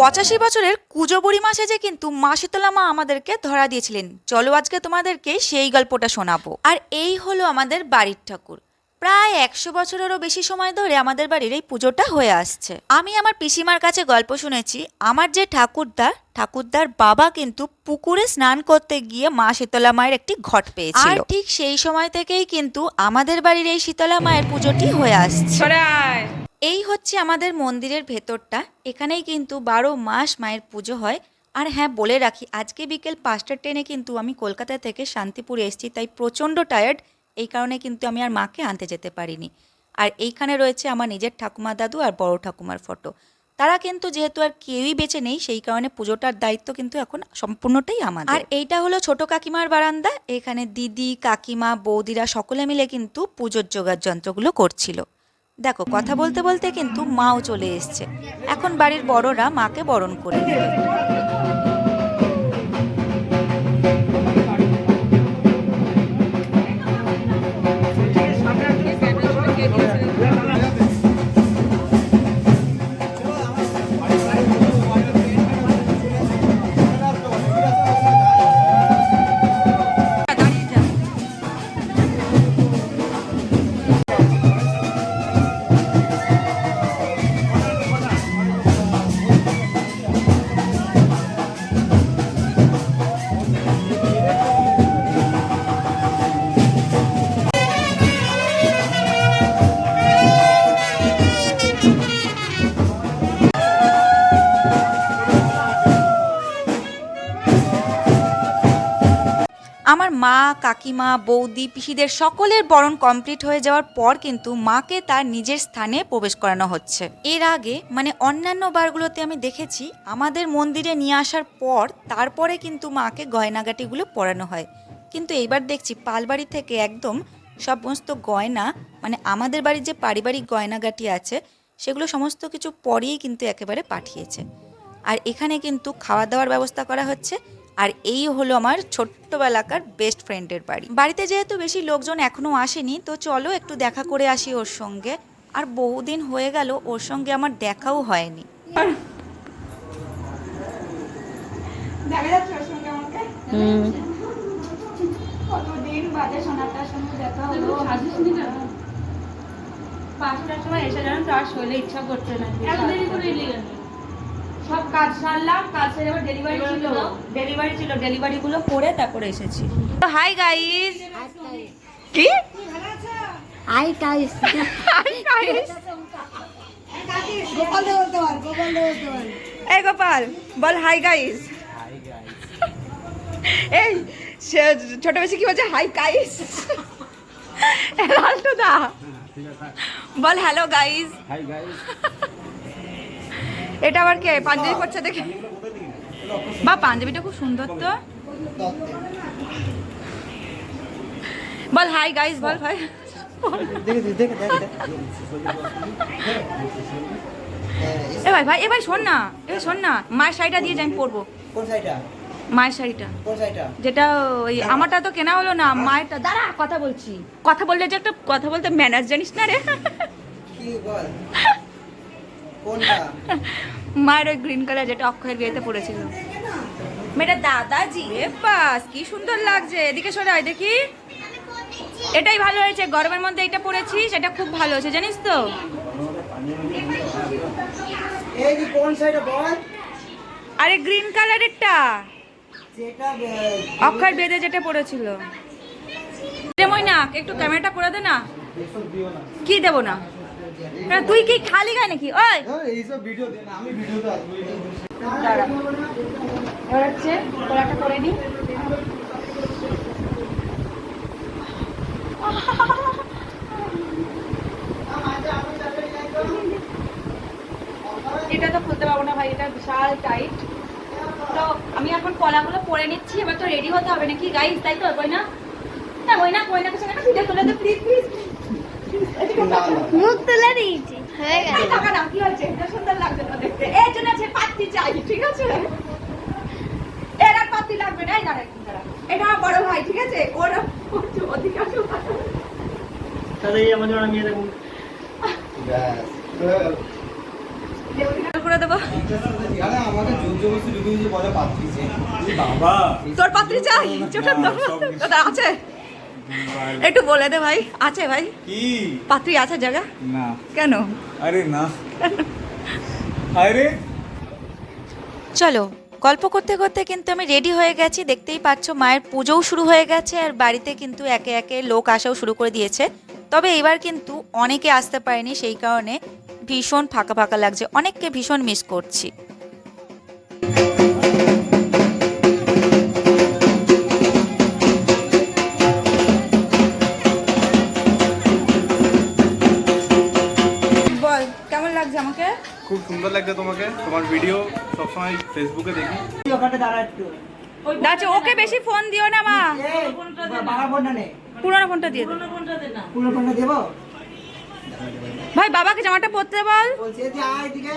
পঁচাশি বছরের কুজো মাসে যে কিন্তু মা শীতলা মা আমাদেরকে ধরা দিয়েছিলেন। চলো আজকে তোমাদেরকে সেই গল্পটা শোনাবো। আর এই হলো আমাদের বাড়ির ঠাকুর। প্রায় একশো বছরেরও বেশি সময় ধরে আমাদের বাড়ির এই পুজোটা হয়ে আসছে। আমি আমার পিসিমার কাছে গল্প শুনেছি আমার যে ঠাকুরদা ঠাকুরদার বাবা কিন্তু পুকুরে স্নান করতে গিয়ে মা শীতলা মায়ের একটি ঘট পেয়েছিল। আর ঠিক সেই সময় থেকেই কিন্তু আমাদের বাড়ির এই শীতলা মায়ের পুজোটি হয়ে আসছে। এই হচ্ছে আমাদের মন্দিরের ভেতরটা। এখানেই কিন্তু বারো মাস মায়ের পুজো হয়। আর হ্যাঁ বলে রাখি, আজকে বিকেল পাঁচটার ট্রেনে কিন্তু আমি কলকাতা থেকে শান্তিপুরে এসেছি, তাই প্রচণ্ড টায়ার্ড এই কারণে কিন্তু আমি আর মাকে আনতে যেতে পারিনি। আর এইখানে রয়েছে আমার নিজের ঠাকুমা দাদু আর বড় ঠাকুমার ফটো। তারা কিন্তু যেহেতু আর কেউই বেঁচে নেই, সেই কারণে পুজোটার দায়িত্ব কিন্তু এখন সম্পূর্ণটাই আমাদের। আর এইটা হলো ছোট কাকিমার বারান্দা। এখানে দিদি, কাকিমা, বৌদিরা সকলে মিলে কিন্তু পুজোর জোগাড় যন্ত্রগুলো করছিল। দেখো, কথা বলতে বলতে কিন্তু মাও চলে এসছে। এখন বাড়ির বড়রা মাকে বরণ করে নেবে। মা, কাকিমা, বৌদি, পিসিদের সকলের বরণ কমপ্লিট হয়ে যাওয়ার পর কিন্তু মাকে তার নিজের স্থানে প্রবেশ করানো হচ্ছে। এর আগে মানে অন্যান্য বারগুলোতে আমি দেখেছি, আমাদের মন্দিরে নিয়ে আসার পর তারপরে কিন্তু মাকে গয়নাগাটিগুলো পরানো হয়। কিন্তু এইবার দেখছি পালবাড়ি থেকে একদম সমস্ত গয়না মানে আমাদের বাড়ির যে পারিবারিক গয়নাগাটি আছে, সেগুলো সমস্ত কিছু পরেই কিন্তু একেবারে পাঠিয়েছে। আর এখানে কিন্তু খাওয়া দাওয়ার ব্যবস্থা করা হচ্ছে। আর এই হলো আমার ছোট্টবেলাকার বেস্ট ফ্রেন্ডের বাড়ি। বাড়িতে যেহেতু বেশি লোকজন এখনও আসেনি তো চলো একটু দেখা করে আসি ওর সঙ্গে। আর বহুদিন হয়ে গেল ওর সঙ্গে আমার দেখাও হয়নি। দেখা যাচ্ছে ওর সঙ্গে আমাকে? কতদিন বাদে সোনাটার সঙ্গে দেখা হলো? পাঁচটার সময় এসে জানো তো আর শরীরে ইচ্ছা করছে না। সব কাজ সারলাম কাজ সেরে আবার ডেলিভারি ছিল। ডেলিভারি ছিল ডেলিভারি গুলো করে তারপরে এসেছি। হাই গাইস কি? Hi guys hi guys Gopal Dev বলতে গোপাল দেব এই গোপাল বল হাই গাইস এই সে- ছোট বেশি কি বলছে? হাই গাইস লালটু দা বল হ্যালো গাইস হাই গাইস এটা আবার কে? পাঞ্জাবি পরছে দেখে। বা পাঞ্জাবিটা খুব সুন্দর তো। বল হাই গাইস বল ভাই। এ ভাই ভাই এ ভাই শোন না এ শোন না। মায়ের শাড়িটা দিয়ে যাই পরবো। কোন সাইডটা মায়ের শাড়িটা। যেটা ওই আমারটা তো কেনা হলো না মায়েরটা। দাঁড়া কথা বলছি। কথা বললে যে একটা কথা বলতে ম্যানাজ জানিস না রে। কি বল? মায়ের ওই গ্রিন কালার যেটা অক্ষয়ের বিয়েতে পড়েছিল। মেয়েটা দাদাজি। এ বাস কি সুন্দর লাগছে। এদিকে সরাই দেখি। এটাই ভালো হয়েছে। গরমের মধ্যে এটা পরেছি সেটা খুব ভালো হয়েছে। জানিস তো? আরে গ্রিন কালারেরটা যেটা অক্ষয়ের বেদে যেটা পড়েছিল। না একটু ক্যামেরাটা করে দে না। কি দেবো না? তুই কি খালি গায় নাকি? ওই! এইসব ভিডিও আমি ভিডিওতে আসব দাঁড়া। এবার হচ্ছে কলাটা করে নিই এটা তো খুলতে পারব না ভাই এটা বিশাল টাইট তো আমি এখন কলাগুলো পরে নিচ্ছি এবার তো রেডি হতে হবে নাকি? গাইস তাই তো কই না না কই না কই না কিছু একটা ভিডিও তুলে দে প্লিজ প্লিজ মুখ তুলে দিয়েছি হয়ে গেছে। টাকা না কি হয়েছে? এটা সুন্দর লাগছে তো দেখতে। এর জন্য আছে পাত্তি চাই ঠিক আছে? এর আর পাত্তি লাগবে না এই দাঁড়া একটু দাঁড়া। এটা বড় ভাই ঠিক আছে? ওর ওর অধিকাংশ তাহলে এই আমাদের আমি দেখুন করে দেবো। আরে আমাকে জোর জবরদস্তি ঢুকিয়ে দিয়েছে বলে পাত্রিছে বাবা তোর পাত্রী চাই? চোখের আছে? একটু বলে দে ভাই আছে ভাই? কি? পাত্রী আছে জায়গা? না। কেন? আরে না। আরে চলো গল্প করতে করতে কিন্তু আমি রেডি হয়ে গেছি দেখতেই পাচ্ছ মায়ের পুজোও শুরু হয়ে গেছে আর বাড়িতে কিন্তু একে একে লোক আসাও শুরু করে দিয়েছে। তবে এবার কিন্তু অনেকে আসতে পারেনি সেই কারণে ভীষণ ফাঁকা ফাঁকা লাগছে অনেককে ভীষণ মিস করছি। সবসময় ফেসবুকে দেখি। দাঁড়া ওকে বেশি ফোন দিও না মা। পুরোনো ফোনটা দিয়ে দে। ফোনটা দেবো? ভাই বাবাকে জামাটা পরতে বল। বলছে যে আয় এদিকে।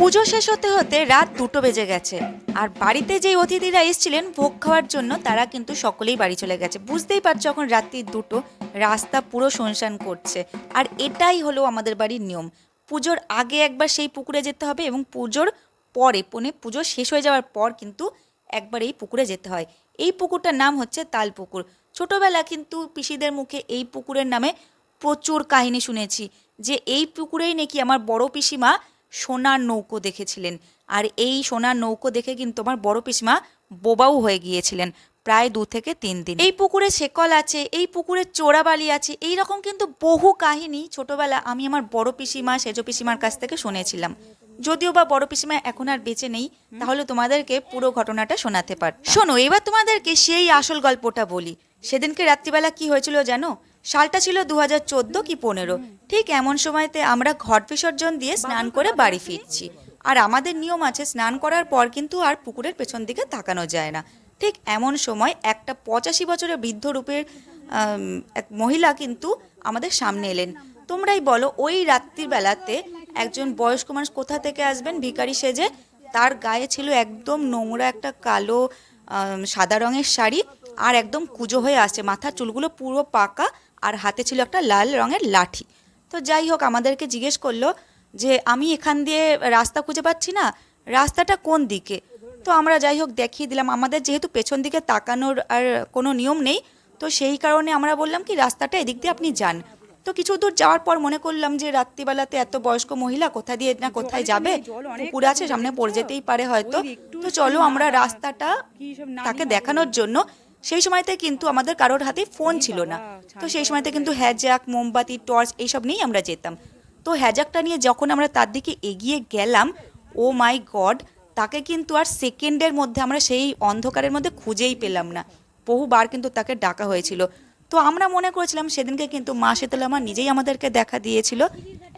পুজো শেষ হতে হতে রাত দুটো বেজে গেছে। আর বাড়িতে যেই অতিথিরা এসেছিলেন, ভোগ খাওয়ার জন্য তারা কিন্তু সকলেই বাড়ি চলে গেছে। বুঝতেই পারছ এখন রাত্রি দুটো, রাস্তা পুরো শুনশান করছে। আর এটাই হলো আমাদের বাড়ির নিয়ম। পুজোর আগে একবার সেই পুকুরে যেতে হবে এবং পুজোর পরে মানে পুজো শেষ হয়ে যাওয়ার পর কিন্তু একবার এই পুকুরে যেতে হয়। এই পুকুরটার নাম হচ্ছে তাল পুকুর ছোটোবেলা কিন্তু পিসিদের মুখে এই পুকুরের নামে প্রচুর কাহিনী শুনেছি যে এই পুকুরেই নাকি আমার বড় পিসিমা সোনার নৌকো দেখেছিলেন। আর এই সোনার নৌকো দেখে কিন্তু আমার বড় পিসিমা বোবাও হয়ে গিয়েছিলেন প্রায় দু থেকে তিন দিন। এই পুকুরে শেকল আছে, এই পুকুরে চোরাবালি আছে, এই রকম কিন্তু বহু কাহিনী ছোটবেলা আমি আমার বড় পিসিমা, সেজ পিসিমার কাছ থেকে শুনেছিলাম। যদিও বা বড় পিসিমা এখন আর বেঁচে নেই, তাহলে তোমাদেরকে পুরো ঘটনাটা শোনাতে পার শোনো, এবার তোমাদেরকে সেই আসল গল্পটা বলি। সেদিনকে রাত্রিবেলা কি হয়েছিল জানো? সালটা ছিল দু হাজার চোদ্দ কি পনেরো। ঠিক এমন সময়তে আমরা ঘট বিসর্জন দিয়ে স্নান করে বাড়ি ফিরছি। আর আমাদের নিয়ম আছে, স্নান করার পর কিন্তু আর পুকুরের পেছন দিকে তাকানো যায় না। ঠিক এমন সময় একটা পঁচাশি বছরের বৃদ্ধ রূপের এক মহিলা কিন্তু আমাদের সামনে এলেন। তোমরাই বলো, ওই রাত্রির বেলাতে একজন বয়স্ক মানুষ কোথা থেকে আসবেন? ভিখারি সেজে তার গায়ে ছিল একদম নোংরা একটা কালো সাদা রঙের শাড়ি আর একদম কুজো হয়ে আসছে। মাথার চুলগুলো পুরো পাকা আর হাতে ছিল একটা লাল রঙের লাঠি। তো যাই হোক আমাদেরকে জিজ্ঞেস করল যে আমি এখান দিয়ে রাস্তা খুঁজে পাচ্ছি না রাস্তাটা কোন দিকে? তো আমরা যাই হোক দেখিয়ে দিলাম। আমাদের যেহেতু পেছন দিকে তাকানোর আর কোনো নিয়ম নেই তো সেই কারণে আমরা বললাম কি রাস্তাটা এদিক দিয়ে আপনি যান। তো কিছু দূর যাওয়ার পর মনে করলাম যে রাত্রিবেলাতে এত বয়স্ক মহিলা কোথা দিয়ে না কোথায় যাবে? পুকুর আছে সামনে পড়ে যেতেই পারে হয়তো। তো চলো আমরা রাস্তাটা তাকে দেখানোর জন্য সেই সময়তে কিন্তু আমাদের কারোর হাতে ফোন ছিল না। তো সেই সময়তে কিন্তু হ্যাজাক মোমবাতি টর্চ এইসব নিয়েই আমরা যেতাম। তো হ্যাজাকটা নিয়ে যখন আমরা তার দিকে এগিয়ে গেলাম ও মাই গড তাকে কিন্তু আর সেকেন্ডের মধ্যে আমরা সেই অন্ধকারের মধ্যে খুঁজেই পেলাম না। বহুবার কিন্তু তাকে ডাকা হয়েছিল। তো আমরা মনে করেছিলাম সেদিনকে কিন্তু মা শীতলামা নিজেই আমাদেরকে দেখা দিয়েছিল।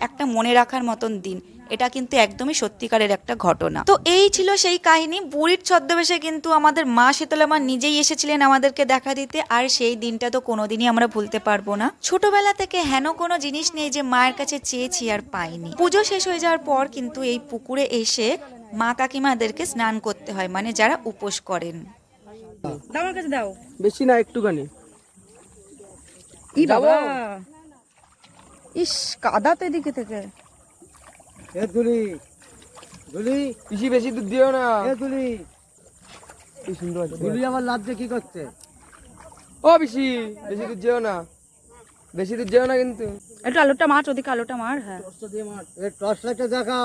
একটা মনে রাখার মতন দিন। এটা কিন্তু একদমই সত্যিকারের একটা ঘটনা। তো এই ছিল সেই কাহিনী। বুড়ির ছদ্মবেশে কিন্তু আমাদের মা শীতলামা নিজেই এসেছিলেন আমাদেরকে দেখা দিতে। আর সেই দিনটা তো কোনোদিনই আমরা ভুলতে পারব না। ছোটবেলা থেকে হেন কোনো জিনিস নেই যে মায়ের কাছে চেয়েছি আর পাইনি। পুজো শেষ হয়ে যাওয়ার পর কিন্তু এই পুকুরে এসে মা কাকিমাদেরকে স্নান করতে হয় মানে যারা উপোস করেন। দাও আমার কাছে দাও। বেশি না একটুখানি। ই বাবা। ইস কাদা তো এদিকে থেকে এ দুলি দুলি পিসি বেশি দুধ দিও না এ দুলি কি সুন্দর দুলি আমার লাভতে কি করছে ও পিসি বেশি দুধ যেও না বেশি দুধ যেও না কিন্তু একটু আলুটা মার ওদিকে আলুটা মার হ্যাঁ এ টর্চ লাইটটা দেখা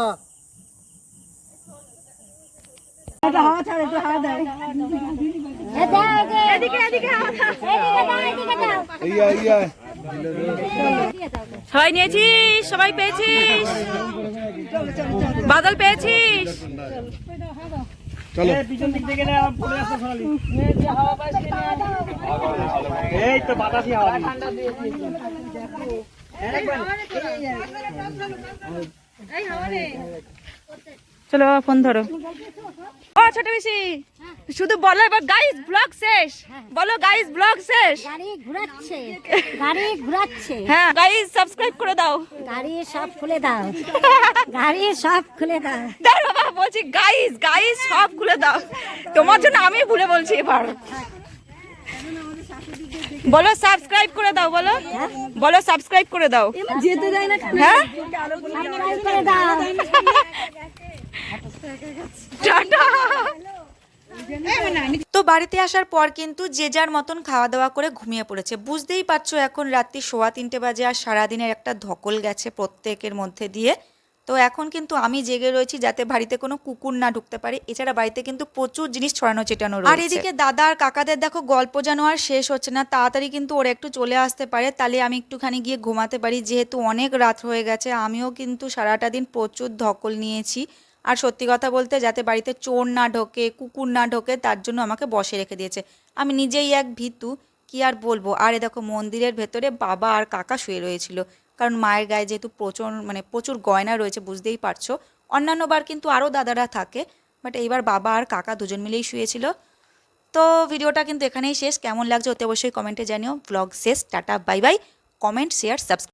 এদিকে এদিকে দাও এদিকে দাও ইয়া ইয়া সবাই নিয়েছিস? সবাই পেয়েছিস? বাদল পেয়েছিস? পিছন দিক থেকে পড়ে আসতে শোনালি এই তো বাতাসি হাওয়া চলো ফোন ধরো। ও ছোট বেশি শুধু বলো এবার গাইস ব্লগ শেষ। বলো গাইস ব্লগ শেষ। গাড়ি ঘুরাচ্ছে। গাড়ি ঘুরাচ্ছে। হ্যাঁ গাইস সাবস্ক্রাইব করে দাও। গাড়ি সব খুলে দাও। গাড়ি সব খুলে দাও। দাও বাবা বলছি গাইস গাইস সব খুলে দাও। তোমার জন্য আমি ভুলে বলছি এবার। বলো সাবস্ক্রাইব করে দাও বলো। বলো সাবস্ক্রাইব করে দাও। যেতে দেয় না হ্যাঁ? করে দাও। টাটা। তো বাড়িতে আসার পর কিন্তু যে যার মতন খাওয়া দাওয়া করে ঘুমিয়ে পড়েছে। বুঝতেই পারছ এখন রাত্রি সোয়া তিনটে বাজে আর সারাদিনের একটা ধকল গেছে প্রত্যেকের মধ্যে দিয়ে। তো এখন কিন্তু আমি জেগে রয়েছি যাতে বাড়িতে কোনো কুকুর না ঢুকতে পারে। এছাড়া বাড়িতে কিন্তু প্রচুর জিনিস ছড়ানো চেটানো আর এদিকে দাদা আর কাকাদের দেখো গল্প যেন আর শেষ হচ্ছে না। তাড়াতাড়ি কিন্তু ওরা একটু চলে আসতে পারে। তাহলে আমি একটুখানি গিয়ে ঘুমাতে পারি। যেহেতু অনেক রাত হয়ে গেছে, আমিও কিন্তু সারাটা দিন প্রচুর ধকল নিয়েছি। আর সত্যি কথা বলতে যাতে বাড়িতে চোর না ঢোকে, কুকুর না ঢোকে, তার জন্য আমাকে বসে রেখে দিয়েছে। আমি নিজেই এক ভিতু, কি আর বলব? আর এ দেখো, মন্দিরের ভেতরে বাবা আর কাকা শুয়ে রয়েছিল। কারণ মায়ের গায়ে যেহেতু প্রচুর মানে প্রচুর গয়না রয়েছে, বুঝতেই পারছ। অন্যান্য বার কিন্তু আরও দাদারা থাকে বাট এইবার বাবা আর কাকা দুজন মিলেই শুয়েছিল। তো ভিডিওটা কিন্তু এখানেই শেষ। কেমন লাগছে অতি অবশ্যই কমেন্টে জানিও। ব্লগ শেষ। Tata, bye bye. Comment share subscribe